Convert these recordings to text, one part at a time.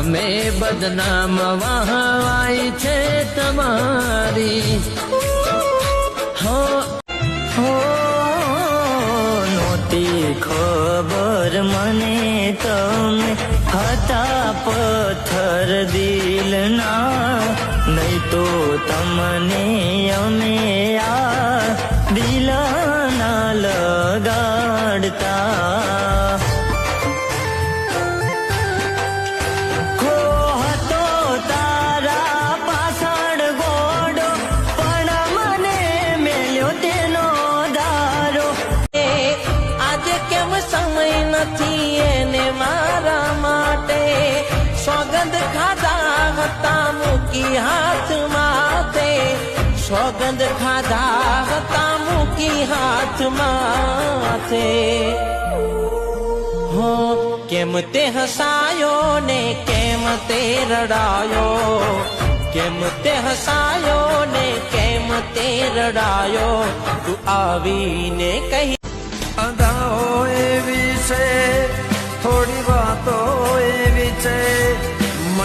અમે બદનામ વાહવાય છે તમારી. હો હો નહોતી ખબર મને તમે હતા પથ્થર દિલના. નહીં તો તમને અમે આ દિલના લગાડતા. મૂકી હાથ માથે, સોગંદ ખાધા હતા મૂકી હાથમાં હો, કેમ તે હસાયો ને કેમ તે રડાયો? કેમ તે હસાયો ને કેમ તે રડાયો? તું આવીને કહી. અદાઓ એવી છે, થોડી છે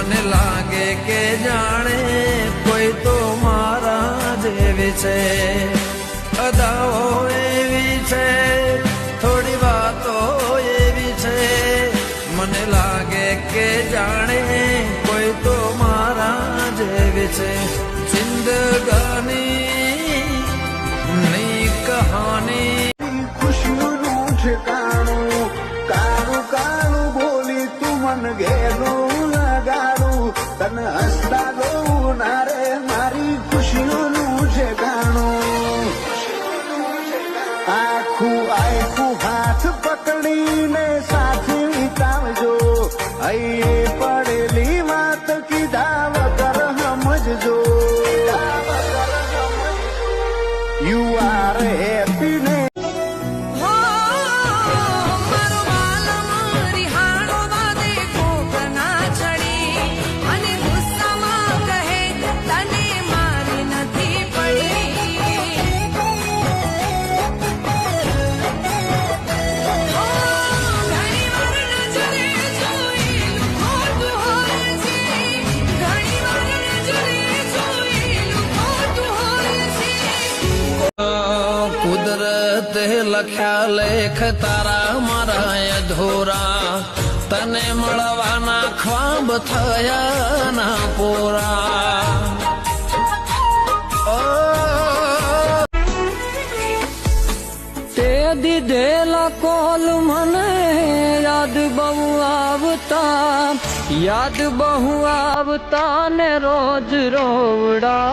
મને લાગે કે જાણે કોઈ તો મારા જેવી છે. અદાઓ એવી છે, થોડી વાતો એવી છે. મને લાગે કે જાણે કોઈ તો મારા જેવી છે. જિંદગાની લખ્યા લેખ તારા મારા ધોરા તને મળવાના ખ્વાબ થયા ના પૂરા. તે દીધેલા કોલ મને યાદ બહુ આવતા. યાદ બહુ આવતા ને રોજ રોવડાવતા.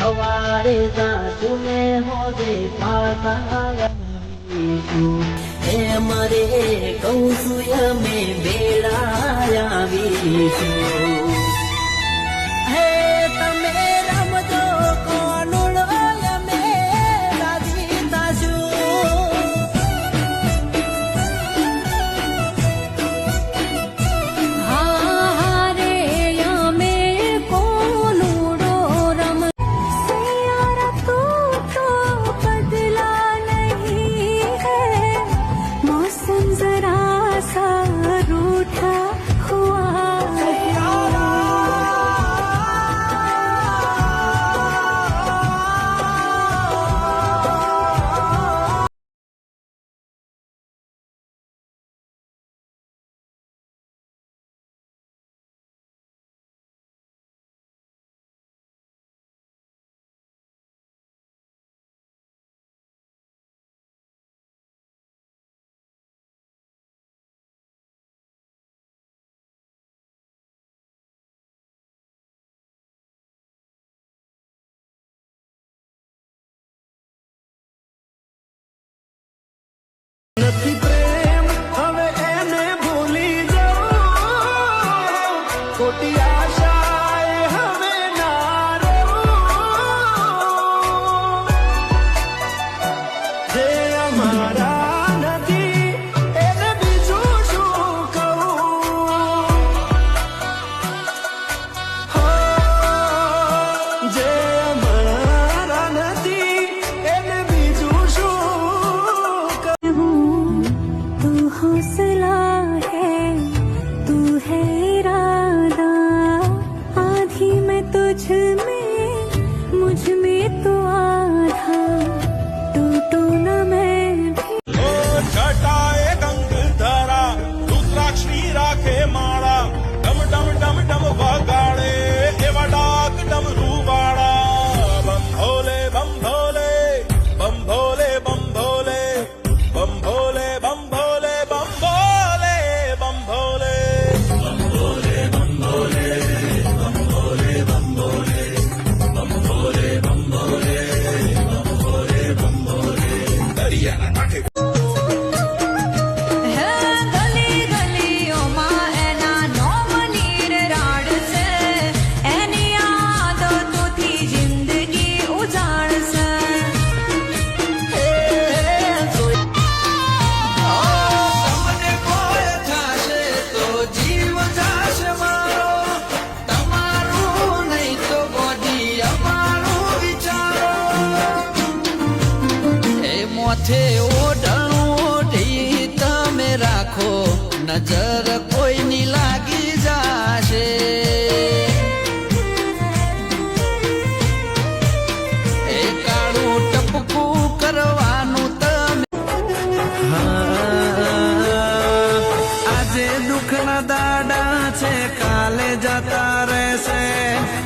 હવારે જાતું ને હોજે પાતા હે મરે કૌસુય મેં બેડા આવીશું. નજર કોઈની લાગી જાશે. એ કાળું ટપકું કરવાનું તમે. આજે દુઃખના દાડા છે, કાલે જતા રહેશે.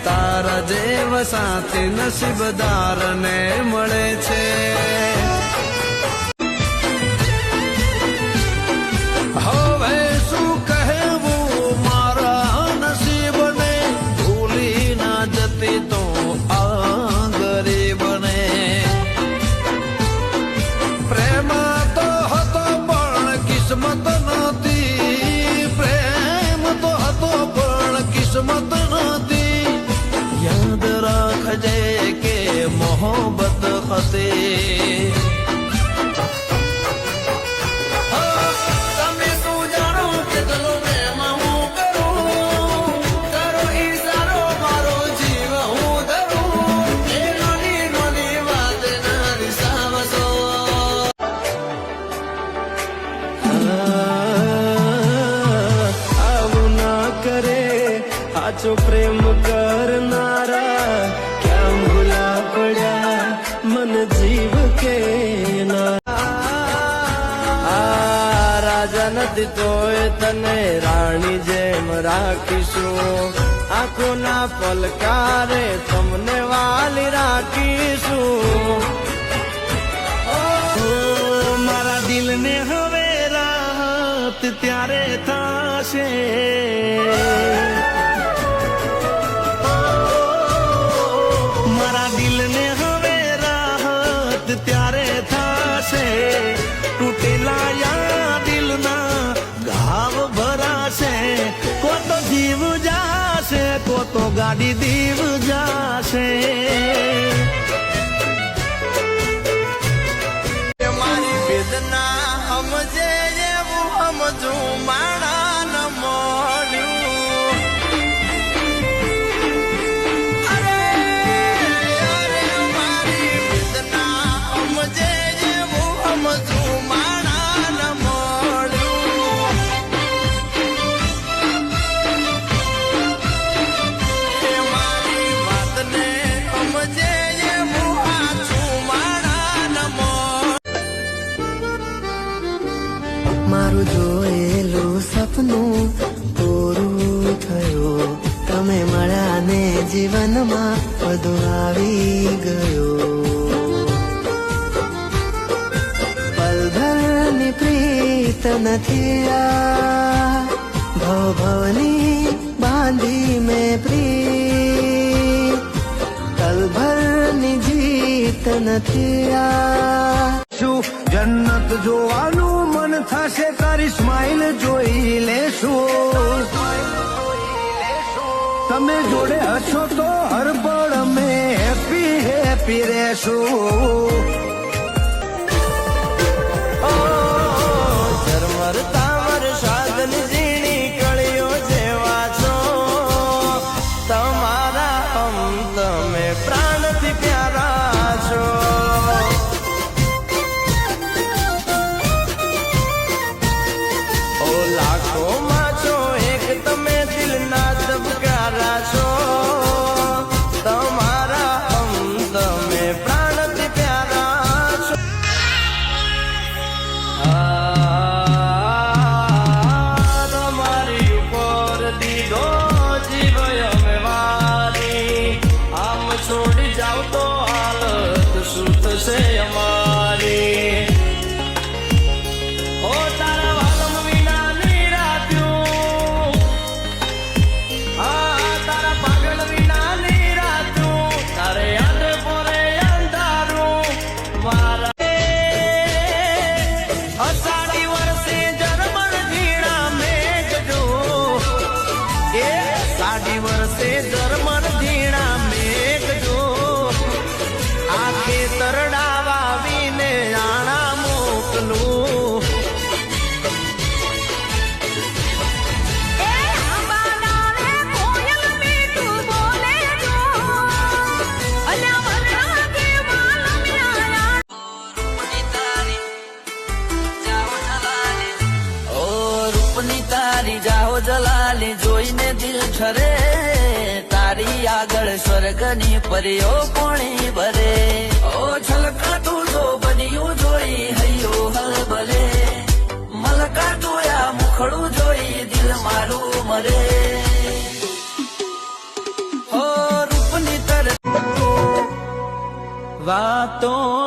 તારા જેવ સાથી નસીબદાર ને મળે છે. યાદ રાખજે કે મોહબ્બત હતી તમે શું જાણો રાજા તોય તને રાણી જેમ રાખીશું. આંખોના પલકારે તમને વાલી રાખીશું. મારા દિલને હવે રાહત ત્યારે થશે. તો ગાડી દીવ જાશે. મારી વેદના સમજે એવું સમજું માણા જીવનમાં બધું આવી ગયું. પલભરની પ્રીત નથી ભવની બાંધી મેં પ્રી કલભરની જીત નથી આ. શું જન્નત જોવાનું મન થશે તારી સ્માઈલ જોઈ લેશું? તમે જોડે હશો તો હરબળ અમે હેપી હેપી રહેશું. સ્વર્ગની પરીઓ કોણી ભરે? ઓ છલકાતું તો બન્યું જોઈ, હૈયો હલબલે મલકા જોયા મુખડું જોઈ, દિલ મારું મરે. વાતો